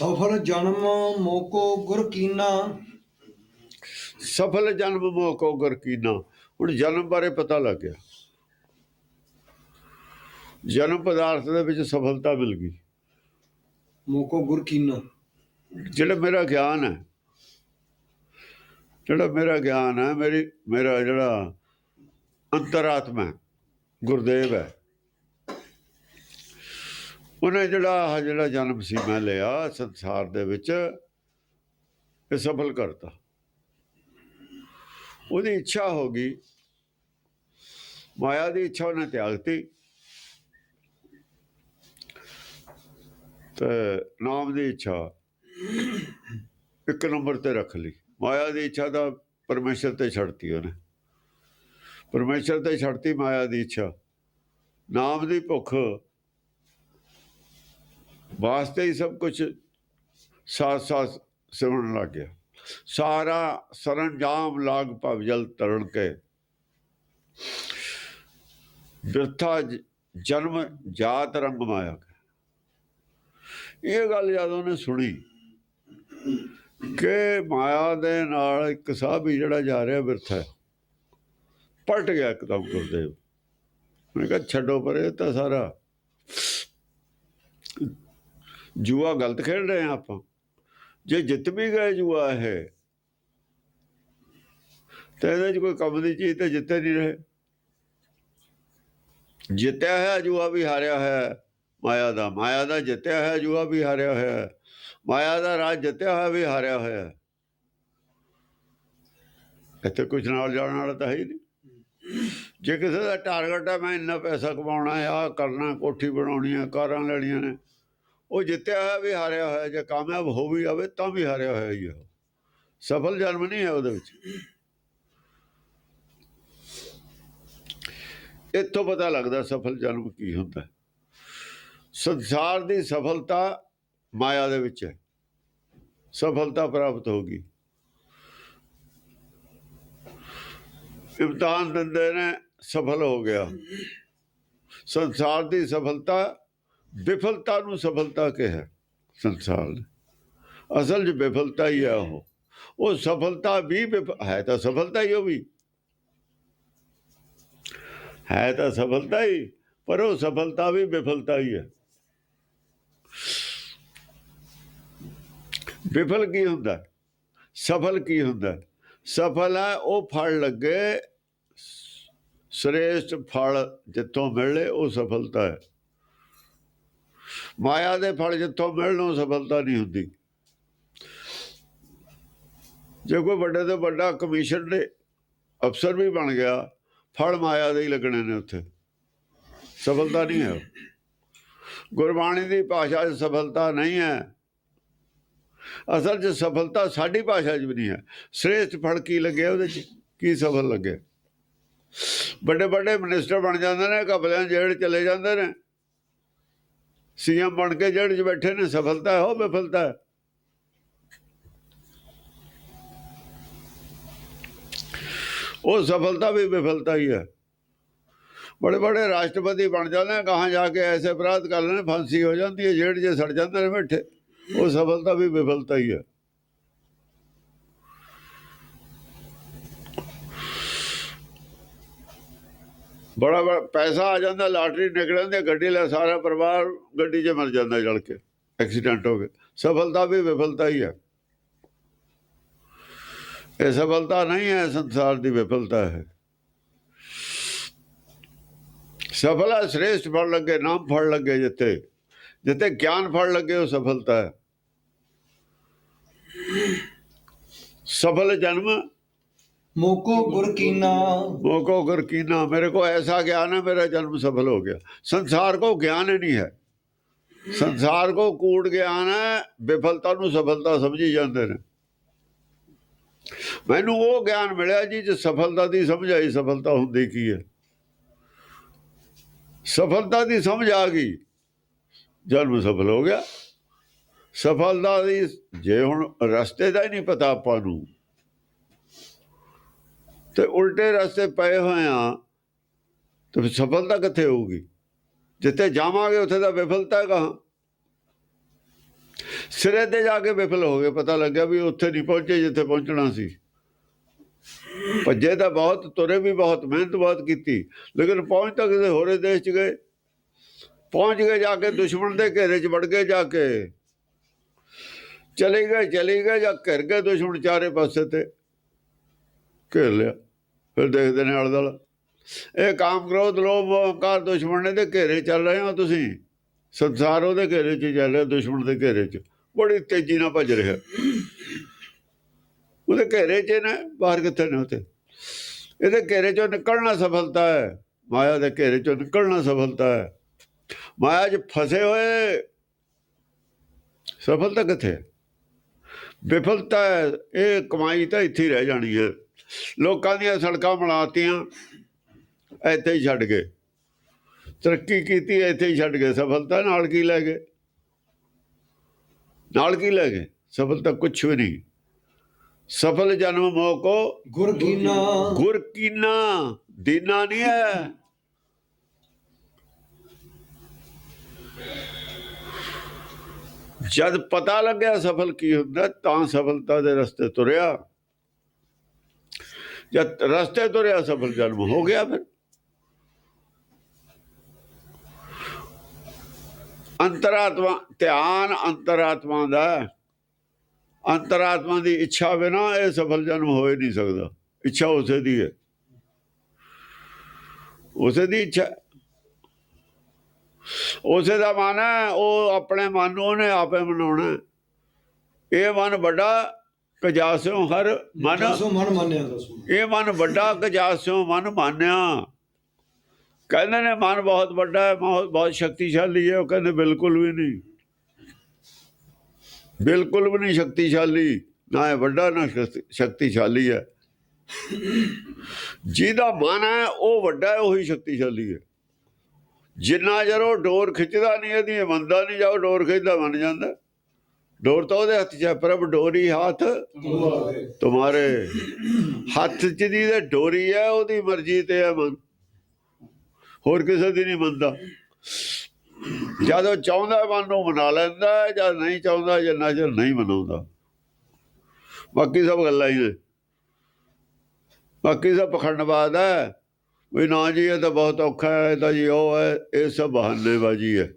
ਸਫਲ ਜਨਮ ਮੋਕੋ ਗੁਰ ਕੀਨਾ। ਸਫਲ ਜਨਮ ਮੋਕੋ ਗੁਰ ਕੀਨਾ। ਹੁਣ ਜਨਮ ਬਾਰੇ ਪਤਾ ਲੱਗ ਗਿਆ। ਜਨਮ ਪਦਾਰਥ ਦੇ ਵਿੱਚ ਸਫਲਤਾ ਮਿਲ ਗਈ। ਮੋਕੋ ਗੁਰ ਕੀਨਾ। ਜਿਹੜਾ ਮੇਰਾ ਗਿਆਨ ਹੈ ਜਿਹੜਾ ਮੇਰਾ ਗਿਆਨ ਹੈ ਮੇਰੀ ਮੇਰਾ ਜਿਹੜਾ ਅੰਤਰਾਤਮਾ ਗੁਰਦੇਵ ਹੈ। ਉਹਨੇ ਜਿਹੜਾ ਆਹ ਜਿਹੜਾ ਜਨਮ ਸੀ ਮੈਂ ਲਿਆ ਸੰਸਾਰ ਦੇ ਵਿੱਚ, ਇਹ ਸਫਲ ਕਰਤਾ। ਉਹਦੀ ਇੱਛਾ ਹੋ ਗਈ। ਮਾਇਆ ਦੀ ਇੱਛਾ ਉਹਨੇ ਤਿਆਗਤੀ। ਤੇ ਨਾਮ ਦੀ ਇੱਛਾ ਇੱਕ ਨੰਬਰ ਤੇ ਰੱਖ ਲਈ। ਮਾਇਆ ਦੀ ਇੱਛਾ ਦਾ ਪਰਮੇਸ਼ਰ ਤੇ ਛੱਡਤੀ ਉਹਨੇ। ਪਰਮੇਸ਼ਰ ਤੇ ਛੱਡਤੀ ਮਾਇਆ ਦੀ ਇੱਛਾ। ਨਾਮ ਦੀ ਭੁੱਖ ਵਾਸਤੇ ਹੀ ਸਭ ਕੁਝ ਸਾਥ ਸਾਥ ਸਿਮਰਨ ਲੱਗ ਗਿਆ। ਸਾਰਾ ਸਰੰਜਾਮ ਲਾਗ ਭਵਜਲ ਤਰਣ ਕੇ। ਬਿਰਥਾ ਜਨਮ ਜਾਤ ਰੰਗ ਮਾਇਆ ਇਹ ਗੱਲ ਜਦ ਉਹਨੇ ਸੁਣੀ ਕਿ ਮਾਇਆ ਦੇ ਨਾਲ ਇੱਕ ਸਾਹਬੀ ਜਿਹੜਾ ਜਾ ਰਿਹਾ ਬਿਰਥਾ ਪਲਟ ਗਿਆ ਇੱਕਦਮ ਗੁਰਦੇਵ। ਮੈਂ ਕਿਹਾ, ਛੱਡੋ ਪਰੇ ਤਾਂ ਸਾਰਾ। ਜੂਆ ਗਲਤ ਖੇਡ ਰਹੇ ਹਾਂ ਆਪਾਂ। ਜੇ ਜਿੱਤ ਵੀ ਗਏ ਜੂਆ ਇਹ, ਤਾਂ ਇਹਦੇ 'ਚ ਕੋਈ ਕੰਮ ਦੀ ਚੀਜ਼ ਤਾਂ ਜਿੱਤੇ ਨਹੀਂ ਰਹੇ। ਜਿੱਤਿਆ ਹੋਇਆ ਜੂਆ ਵੀ ਹਾਰਿਆ ਹੋਇਆ ਹੈ ਮਾਇਆ ਦਾ ਮਾਇਆ ਦਾ ਜਿੱਤਿਆ ਹੋਇਆ ਜੂਆ ਵੀ ਹਾਰਿਆ ਹੋਇਆ, ਮਾਇਆ ਦਾ ਰਾਜ ਜਿੱਤਿਆ ਹੋਇਆ ਵੀ ਹਾਰਿਆ ਹੋਇਆ। ਇੱਥੇ ਕੁਝ ਨਾਲ ਜਾਣ ਵਾਲਾ ਤਾਂ ਹੈ ਹੀ ਨਹੀਂ। ਜੇ ਕਿਸੇ ਦਾ ਟਾਰਗੇਟ ਹੈ, ਮੈਂ ਇੰਨਾ ਪੈਸਾ ਕਮਾਉਣਾ ਹੈ, ਆਹ ਕਰਨਾ, ਕੋਠੀ ਬਣਾਉਣੀ ਹੈ, ਕਾਰਾਂ ਲੈਣੀਆਂ ਨੇ ਉਹ ਜਿੱਤਿਆ ਹੋਇਆ ਵੀ ਹਾਰਿਆ ਹੋਇਆ, ਜੇ ਕਾਮਯਾਬ ਹੋ ਵੀ ਜਾਵੇ ਤਾਂ ਵੀ ਹਾਰਿਆ ਹੋਇਆ ਹੀ ਹੈ ਉਹ। ਸਫਲ ਜਨਮ ਨਹੀਂ ਹੈ ਉਹਦੇ ਵਿੱਚ। ਇੱਥੋਂ ਪਤਾ ਲੱਗਦਾ ਸਫਲ ਜਨਮ ਕੀ ਹੁੰਦਾ। ਸੰਸਾਰ ਦੀ ਸਫਲਤਾ ਮਾਇਆ ਦੇ ਵਿੱਚ ਹੈ। ਸਫਲਤਾ ਪ੍ਰਾਪਤ ਹੋਗੀ ਇਮਤਿਹਾਨ ਦਿੰਦੇ ਨੇ, ਸਫਲ ਹੋ ਗਿਆ। ਸੰਸਾਰ ਦੀ ਸਫਲਤਾ ਵਿਫਲਤਾ ਨੂੰ ਸਫਲਤਾ ਕਿਹਾ ਸੰਸਾਰ ਨੇ। ਅਸਲ 'ਚ ਵਿਫਲਤਾ ਹੀ ਹੈ ਉਹ। ਉਹ ਸਫਲਤਾ ਵੀ ਵਿਫ- ਹੈ ਤਾਂ ਸਫਲਤਾ ਹੀ ਉਹ ਵੀ। ਹੈ ਤਾਂ ਸਫਲਤਾ ਹੀ, ਪਰ ਉਹ ਸਫਲਤਾ ਵੀ ਵਿਫਲਤਾ ਹੀ ਹੈ ਵਿਫਲ ਕੀ ਹੁੰਦਾ? ਸਫਲ ਕੀ ਹੁੰਦਾ? ਸਫਲ ਹੈ ਉਹ ਫਲ ਲੱਗੇ ਸ੍ਰੇਸ਼ਟ ਫਲ ਜਿੱਥੋਂ ਮਿਲੇ ਉਹ ਸਫਲਤਾ ਹੈ। ਮਾਇਆ ਦੇ ਫਲ ਜਿੱਥੋਂ ਮਿਲਣ ਉਹ ਸਫਲਤਾ ਨਹੀਂ ਹੁੰਦੀ। ਜੇ ਕੋਈ ਵੱਡੇ ਤੋਂ ਵੱਡਾ ਕਮਿਸ਼ਨ ਦੇ ਅਫਸਰ ਵੀ ਬਣ ਗਿਆ, ਫਲ ਮਾਇਆ ਦੇ ਹੀ ਲੱਗਣੇ ਨੇ ਉੱਥੇ। ਸਫਲਤਾ ਨਹੀਂ ਹੈ। ਗੁਰਬਾਣੀ ਦੀ ਭਾਸ਼ਾ 'ਚ ਸਫਲਤਾ ਨਹੀਂ ਹੈ। ਅਸਲ 'ਚ ਸਫਲਤਾ ਸਾਡੀ ਭਾਸ਼ਾ 'ਚ ਵੀ ਨਹੀਂ ਹੈ। ਸ੍ਰੇਸ਼ਟ ਫਲ ਕੀ ਲੱਗਿਆ ਉਹਦੇ 'ਚ? ਕੀ ਸਫਲ ਲੱਗਿਆ ਵੱਡੇ ਵੱਡੇ ਮਿਨਿਸਟਰ ਬਣ ਜਾਂਦੇ ਨੇ ਕਬਲਿਆਂ ਜੇਲ੍ਹ ਚਲੇ ਜਾਂਦੇ ਨੇ। ਸੀਐਮ ਬਣ ਕੇ ਜਿਹੜੇ 'ਚ ਬੈਠੇ ਨੇ, ਸਫਲਤਾ ਹੈ ਉਹ ਵਿਫਲਤਾ ਹੈ। ਉਹ ਸਫਲਤਾ ਵੀ ਵਿਫਲਤਾ ਹੀ ਹੈ। ਬੜੇ ਬੜੇ ਰਾਸ਼ਟਰਪਤੀ ਬਣ ਜਾਂਦੇ ਆ ਕਹਾਂ ਜਾ ਕੇ ਐਸੇ ਅਪਰਾਧ ਕਰ ਲੈਣੇ ਫਾਂਸੀ ਹੋ ਜਾਂਦੀ ਹੈ, ਜੇਲ੍ਹ 'ਚ ਸੜ ਜਾਂਦੇ ਨੇ ਬੈਠੇ। ਉਹ ਸਫਲਤਾ ਵੀ ਵਿਫਲਤਾ ਹੀ ਹੈ। ਬੜਾ ਬੜਾ ਪੈਸਾ ਆ ਜਾਂਦਾ, ਲਾਟਰੀ ਨਿਕਲ ਜਾਂਦੀ ਗੱਡੀ ਲੈ ਸਾਰਾ ਪਰਿਵਾਰ ਗੱਡੀ 'ਚ ਮਰ ਜਾਂਦਾ ਜਲ ਕੇ, ਐਕਸੀਡੈਂਟ ਹੋ ਗਿਆ। ਸਫਲਤਾ ਵੀ ਵਿਫਲਤਾ ਹੀ ਹੈ ਇਹ ਸਫਲਤਾ ਨਹੀਂ ਹੈ, ਸੰਸਾਰ ਦੀ ਵਿਫਲਤਾ ਹੈ। ਸਫਲ ਹੈ, ਸ੍ਰੇਸ਼ਟ ਫੜ ਲੱਗੇ, ਨਾਮ ਫੜ ਲੱਗੇ ਜਿੱਥੇ। ਜਿੱਥੇ ਗਿਆਨ ਫਲ ਲੱਗੇ, ਉਹ ਸਫਲਤਾ ਹੈ। ਸਫਲ ਜਨਮ ਮੋਕੋ ਗੁਰ ਕੀਨਾ ਮੋਕੋ ਗੁਰ ਕੀਨਾ ਮੇਰੇ ਕੋ ਐਸਾ ਗਿਆਨ ਹੈ, ਮੇਰਾ ਜਨਮ ਸਫਲ ਹੋ ਗਿਆ। ਸੰਸਾਰ ਕੋ ਗਿਆਨ ਹੀ ਨਹੀਂ ਹੈ। ਸੰਸਾਰ ਕੋ ਕੂੜ ਗਿਆਨ ਹੈ, ਵਿਫਲਤਾ ਨੂੰ ਸਫਲਤਾ ਸਮਝੀ ਜਾਂਦੇ ਨੇ। ਮੈਨੂੰ ਉਹ ਗਿਆਨ ਮਿਲਿਆ ਜੀ, ਜੇ ਸਫਲਤਾ ਦੀ ਸਮਝ ਆਈ, ਸਫਲਤਾ ਹੁੰਦੀ ਕੀ ਹੈ? ਸਫਲਤਾ ਦੀ ਸਮਝ ਆ ਗਈ, ਜਨਮ ਸਫਲ ਹੋ ਗਿਆ। ਸਫਲਤਾ ਦੀ, ਜੇ ਹੁਣ ਰਸਤੇ ਦਾ ਹੀ ਨਹੀਂ ਪਤਾ ਆਪਾਂ ਨੂੰ ਤੇ ਉਲਟੇ ਰਸਤੇ ਪਏ ਹੋਏ ਆ, ਤੇ ਸਫਲਤਾ ਕਿੱਥੇ ਹੋਊਗੀ? ਜਿੱਥੇ ਜਾਵਾਂਗੇ, ਉੱਥੇ ਤਾਂ ਵਿਫਲਤਾ ਕਹਾਂ ਸਿਰੇ ਤੇ ਜਾ ਕੇ ਵਿਫਲ ਹੋ ਗਏ। ਪਤਾ ਲੱਗਿਆ ਵੀ ਉੱਥੇ ਨਹੀਂ ਪਹੁੰਚੇ ਜਿੱਥੇ ਪਹੁੰਚਣਾ ਸੀ। ਭੱਜੇ ਤਾਂ ਬਹੁਤ, ਤੁਰੇ ਵੀ ਬਹੁਤ, ਮਿਹਨਤ ਬਹੁਤ ਕੀਤੀ। ਲੇਕਿਨ ਪਹੁੰਚ ਤਾਂ ਕਿਸੇ ਹੋਰੇ ਦੇਸ਼ ਚ ਗਏ। ਪਹੁੰਚ ਗਏ ਜਾ ਕੇ, ਦੁਸ਼ਮਣ ਦੇ ਘੇਰੇ ਚ ਵੜ ਗਏ ਜਾ ਕੇ। ਚਲੇ ਗਏ ਚਲੇ ਗਏ ਜਾਂ ਘਿਰ ਗਏ ਦੁਸ਼ਮਣ ਚਾਰੇ ਪਾਸੇ ਤੇ। ਘੇਰ ਲਿਆ ਫਿਰ ਦੇਖਦੇ ਨੇ ਆਲੇ ਦੁਆਲੇ ਇਹ ਕਾਮ ਕ੍ਰੋਧ, ਲੋਭ ਹੰਕਾਰ ਦੁਸ਼ਮਣ ਨੇ ਦੇ ਘੇਰੇ ਚੱਲ ਰਹੇ ਹੋ ਤੁਸੀਂ। ਸੰਸਾਰ ਉਹਦੇ ਘੇਰੇ 'ਚ ਚੱਲ ਰਿਹਾ, ਦੁਸ਼ਮਣ ਦੇ ਘੇਰੇ 'ਚ। ਬੜੀ ਤੇਜ਼ੀ ਨਾਲ ਭੱਜ ਰਿਹਾ। ਉਹਦੇ ਘੇਰੇ 'ਚ ਨੇ, ਬਾਹਰ ਕਿੱਥੇ ਨੇ ਉਤੇ ਇਹਦੇ ਘੇਰੇ 'ਚੋਂ ਨਿਕਲਣਾ ਸਫਲਤਾ ਹੈ। ਮਾਇਆ ਦੇ ਘੇਰੇ 'ਚੋਂ ਨਿਕਲਣਾ ਸਫਲਤਾ ਹੈ। ਮਾਇਆ 'ਚ ਫਸੇ ਹੋਏ, ਸਫਲਤਾ ਕਿੱਥੇ ਵਿਫਲਤਾ ਇਹ ਕਮਾਈ ਤਾਂ ਇੱਥੇ ਰਹਿ ਜਾਣੀ ਹੈ। ਲੋਕਾਂ ਦੀਆਂ ਸੜਕਾਂ ਬਣਾਤੀਆਂ ਇੱਥੇ ਹੀ ਛੱਡ ਗਏ। ਤਰੱਕੀ ਕੀਤੀ ਇੱਥੇ ਹੀ ਛੱਡ ਗਏ। ਸਫਲਤਾ ਨਾਲ ਕੀ ਲੈ ਗਏ? ਨਾਲ ਕੀ ਲੈ ਗਏ? ਸਫਲਤਾ ਕੁਛ ਵੀ ਨਹੀਂ। ਸਫਲ ਜਨਮ ਮੋਹ ਕੋ ਗੁਰ ਕੀਨਾ ਗੁਰ ਕੀਨਾ ਦੀਨਾ ਨਹੀਂ ਹੈ। ਜਦ ਪਤਾ ਲੱਗਿਆ ਸਫਲ ਕੀ ਹੁੰਦਾ ਤਾਂ ਸਫਲਤਾ ਦੇ ਰਸਤੇ ਤੁਰਿਆ। ਜਦ ਰਸਤੇ ਤੁਰਿਆ ਸਫਲ ਜਨਮ ਹੋ ਗਿਆ ਫਿਰ। ਅੰਤਰਾਤਮਾ, ਧਿਆਨ ਅੰਤਰਾਤਮਾ ਦਾ ਹੈ। ਅੰਤਰਾਤਮਾ ਦੀ ਇੱਛਾ ਬਿਨਾ ਇਹ ਸਫਲ ਜਨਮ ਹੋ ਹੀ ਨਹੀਂ ਸਕਦਾ। ਇੱਛਾ ਉਸੇ ਦੀ ਹੈ। ਉਸੇ ਦੀ ਇੱਛਾ। ਉਸੇ ਦਾ ਮਨ ਹੈ, ਉਹ ਆਪਣੇ ਮਨ ਨੂੰ ਉਹਨੇ ਆਪੇ ਮਨਾਉਣਾ ਇਹ ਮਨ ਵੱਡਾ ਕਜਾਸਿਓ ਹਰ ਮਨ। ਦਸੋ ਮਨ ਮੰਨਿਆ ਦਸੋ। ਇਹ ਮਨ ਵੱਡਾ ਕਜਾਸਿਓ ਮਨ ਮਾਨਿਆ। ਕਹਿੰਦੇ ਨੇ ਮਨ ਬਹੁਤ ਵੱਡਾ ਹੈ ਬਹੁਤ ਬਹੁਤ ਸ਼ਕਤੀਸ਼ਾਲੀ ਹੈ। ਉਹ ਕਹਿੰਦੇ ਬਿਲਕੁਲ ਵੀ ਨਹੀਂ। ਬਿਲਕੁਲ ਵੀ ਨਹੀਂ ਸ਼ਕਤੀਸ਼ਾਲੀ। ਨਾ ਇਹ ਵੱਡਾ ਨਾ ਸ਼ਕਤੀ- ਸ਼ਕਤੀਸ਼ਾਲੀ ਹੈ। ਜਿਹਦਾ ਮਨ ਹੈ ਉਹ ਵੱਡਾ ਹੈ ਉਹੀ ਸ਼ਕਤੀਸ਼ਾਲੀ ਹੈ। ਜਿੰਨਾ ਚਿਰ ਉਹ ਡੋਰ ਖਿੱਚਦਾ ਨਹੀਂ ਇਹਦੀ ਇਹ ਮੰਨਦਾ ਨਹੀਂ ਜਾਓ ਡੋਰ ਖਿੱਚਦਾ ਮੰਨ ਜਾਂਦਾ। ਡੋਰ ਤਾਂ ਉਹਦੇ ਹੱਥ 'ਚ ਹੈ, ਪ੍ਰਭ ਡੋਰੀ ਹੱਥ। ਤੁਮਾਰੇ ਹੱਥ 'ਚ ਦੀ ਤੇ ਡੋਰੀ ਹੈ, ਉਹਦੀ ਮਰਜ਼ੀ ਤੇ ਹੈ ਮਨ। ਹੋਰ ਕਿਸੇ ਦੀ ਨਹੀਂ ਮੰਨਦਾ। ਜਦੋਂ ਚਾਹੁੰਦਾ ਮਨ ਨੂੰ ਮਨਾ ਲੈਂਦਾ ਜਾਂ ਨਹੀਂ ਚਾਹੁੰਦਾ ਜਿੰਨਾ ਚਿਰ ਨਹੀਂ ਮਨਾਉਂਦਾ। ਬਾਕੀ ਸਭ ਗੱਲਾਂ ਹੀ ਨੇ। ਬਾਕੀ ਸਭ ਪਖੰਡਵਾਦ ਹੈ। ਵੀ ਨਾ ਜੀ, ਇਹ ਤਾਂ ਬਹੁਤ ਔਖਾ ਹੈ, ਇਹ ਤਾਂ ਜੀ ਉਹ ਹੈ, ਇਹ ਸਭ ਬਹਾਨੇਬਾਜ਼ੀ ਹੈ।